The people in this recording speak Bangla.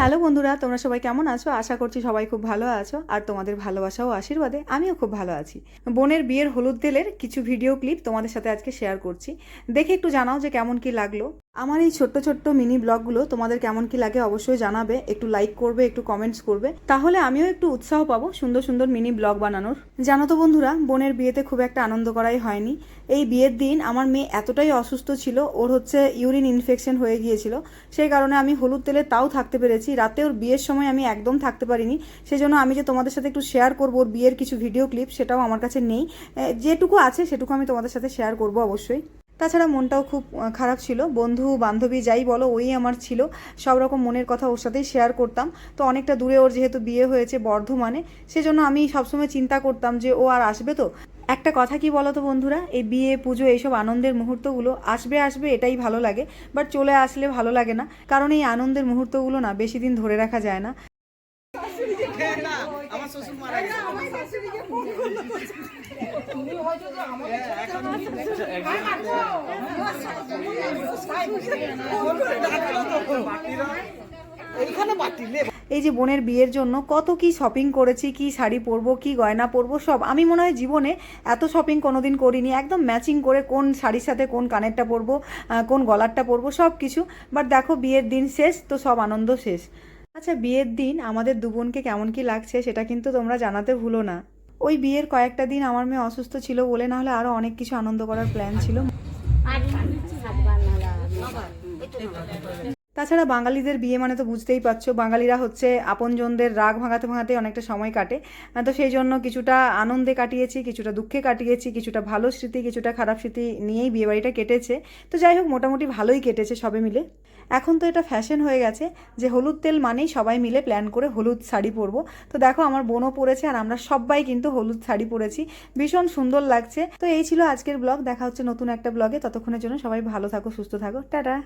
হ্যালো বন্ধুরা, তোমরা সবাই কেমন আছো? আশা করছি সবাই খুব ভালো আছো, আর তোমাদের ভালোবাসা ও আশীর্বাদে আমিও খুব ভালো আছি। বোনের বিয়ের হলুদ তেলের কিছু ভিডিও ক্লিপ তোমাদের সাথে আজকে শেয়ার করছি। দেখে একটু জানাও যে কেমন কি লাগল। আমার এই ছোট্ট ছোট্ট মিনি ব্লগগুলো তোমাদের কেমন কি লাগে অবশ্যই জানাবে, একটু লাইক করবে, একটু কমেন্টস করবে। তাহলে আমিও একটু উৎসাহ পাবো সুন্দর সুন্দর মিনি ব্লগ বানানোর। জানো তো বন্ধুরা, বোনের বিয়েতে খুব একটা আনন্দ করাই হয়নি। এই বিয়ের দিন আমার মেয়ে এতটাই অসুস্থ ছিল, ওর হচ্ছে ইউরিন ইনফেকশন হয়ে গিয়েছিল। সেই কারণে আমি হলুদ তেলে তাও থাকতে পেরেছি। রাতে ওর বিয়ের সময় আমি একদম থাকতে পারিনি। সেই জন্য আমি যে তোমাদের সাথে একটু শেয়ার করব ওর বিয়ের কিছু ভিডিও ক্লিপ সেটাও আমার কাছে নেই। যেটুকু আছে সেটুকু আমি তোমাদের সাথে শেয়ার করব অবশ্যই। তাছাড়া মনটাও খুব খারাপ ছিল। বন্ধু, বান্ধবী, যাই বলো, ওই আমার ছিল। সব রকম মনের কথা ওর সাথেই শেয়ার করতাম। তো অনেকটা দূরে ওর যেহেতু বিয়ে হয়েছে বর্ধমানে, সেজন্য আমি সবসময় চিন্তা করতাম যে ও আর আসবে তো। একটা কথা কি বলো তো বন্ধুরা, এই বিয়ে, পুজো, এইসব আনন্দের মুহূর্তগুলো আসবে আসবে, এটাই ভালো লাগে। বাট চলে আসলে ভালো লাগে না। কারণ এই আনন্দের মুহূর্তগুলো না বেশি দিন ধরে রাখা যায় না। আমার শ্বশুর মারা গেছে। এইখানে বাটিলে এই যে বোনের বিয়ের জন্য কত কি শপিং করেছি কি শাড়ি পরবো কি গয়না পরবো সব। আমি মনে হয় জীবনে এত শপিং কোনোদিন করিনি। একদম ম্যাচিং করে কোন শাড়ির সাথে কোন কানেরটা পরবো কোন গলারটা পরবো সব কিছু। বাট দেখো বিয়ের দিন শেষ তো সব আনন্দ শেষ। আচ্ছা বিয়ের দিন আমাদের দু বোনকে কেমন কি লাগছে সেটা কিন্তু তোমরা জানাতে ভুলো না। ওই বিয়ের কয়েকটা দিন আমার মেয়ে অসুস্থ ছিল বলে না হলে আরও অনেক কিছু আনন্দ করার প্ল্যান ছিল। তাছাড়া বাঙালিদের বিয়ে মানে তো বুঝতেই পারছ, বাঙালিরা হচ্ছে আপনজনদের রাগ ভাঙাতে ভাঙাতে অনেকটা সময় কাটে। তো সেই জন্য কিছুটা আনন্দে কাটিয়েছি, কিছুটা দুঃখে কাটিয়েছি, কিছুটা ভালো স্মৃতি, কিছুটা খারাপ স্মৃতি নিয়েই বিয়েবাড়িটা কেটেছে। তো যাই হোক, মোটামুটি ভালোই কেটেছে সবে মিলে। এখন তো এটা ফ্যাশন হয়ে গেছে যে হলুদ তেল মানেই সবাই মিলে প্ল্যান করে হলুদ শাড়ি পরবো। তো দেখো, আমার বোনও পরেছে আর আমরা সবাই কিন্তু হলুদ শাড়ি পরেছি। ভীষণ সুন্দর লাগছে। তো এই ছিল আজকের ব্লগ দেখা হচ্ছে নতুন একটা ব্লগে ততক্ষণের জন্য সবাই ভালো থাকো, সুস্থ থাকো। টাটা!